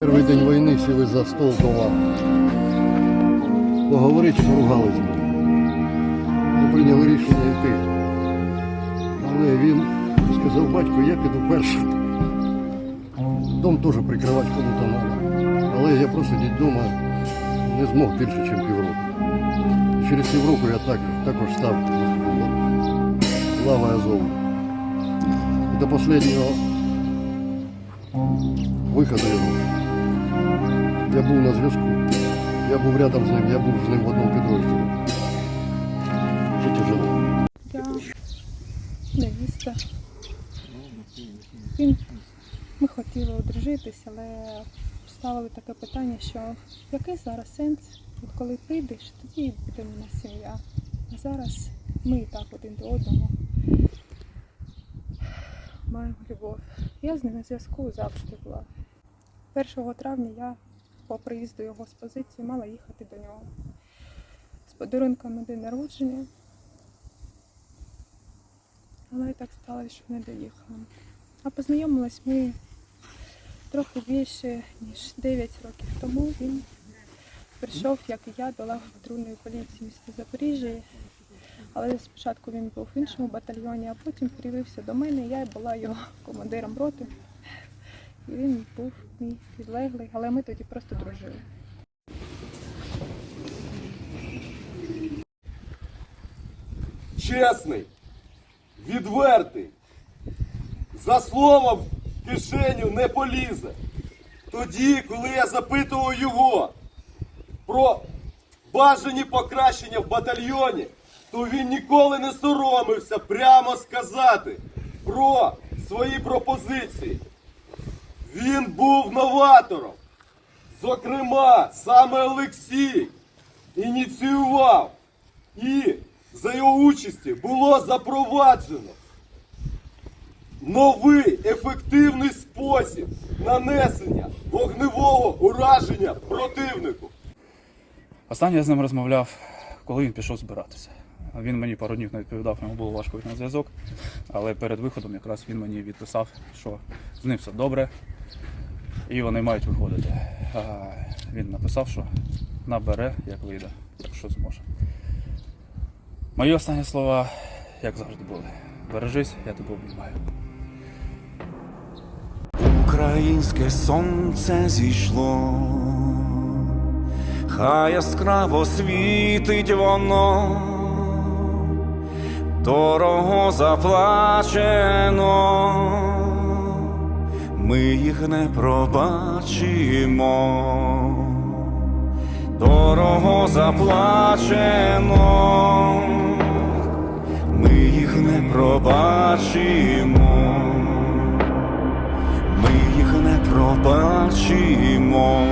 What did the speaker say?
Перший день війни сіли за стол дома. Поговорити, поругались з. Ми прийняли рішення йти. Але він сказав, батько, я піду перший. Дом теж прикривати кому-то треба. Але я просто сидіти вдома не змог більше, ніж півроку. Через півроку я так, також став лава Азову. До останнього виходу його. Я був на зв'язку. Я був рядом з ним, я був з ним в одному підрозділі. Це тяжело. Я невіста. Він, ми хотіли одружитись, але ставили таке питання, що який зараз сенс, от коли прийдеш, тоді буде в нас сім'я. А зараз ми і так один до одного маємо любов. Я з ним на зв'язку завжди була. 1 травня я по приїзду його з позиції мала їхати до нього з подарунками день народження. Але так сталося, що не доїхала. А познайомились ми трохи більше, ніж 9 років тому. Він прийшов, як і я, до лав патрульної поліції міста Запоріжжя. Але спочатку він був в іншому батальйоні, а потім привився до мене. Я була його командиром роти. І він був мій підлеглий, але ми тоді просто дружили. чесний, відвертий, за слово в кишеню не полізе. Тоді, коли я запитував його про бажані покращення в батальйоні, то він ніколи не соромився прямо сказати про свої пропозиції. Він був новатором. Зокрема, саме Олексій ініціював і за його участі було запроваджено новий ефективний спосіб нанесення вогневого ураження противнику. Останнє я з ним розмовляв, коли він пішов збиратися. Він мені пару днів не відповідав, йому було важко на зв'язок. Але перед виходом якраз він мені відписав, що з ним все добре і вони мають виходити. А Він написав, що набере, як вийде, якщо зможе. Мої останні слова, як завжди, були. Бережись, я тебе обіймаю. Українське сонце зійшло, хай яскраво світить воно, дорого заплачено, ми їх не пробачимо, дорого заплачено, ми їх не пробачимо. Ми їх не пробачимо.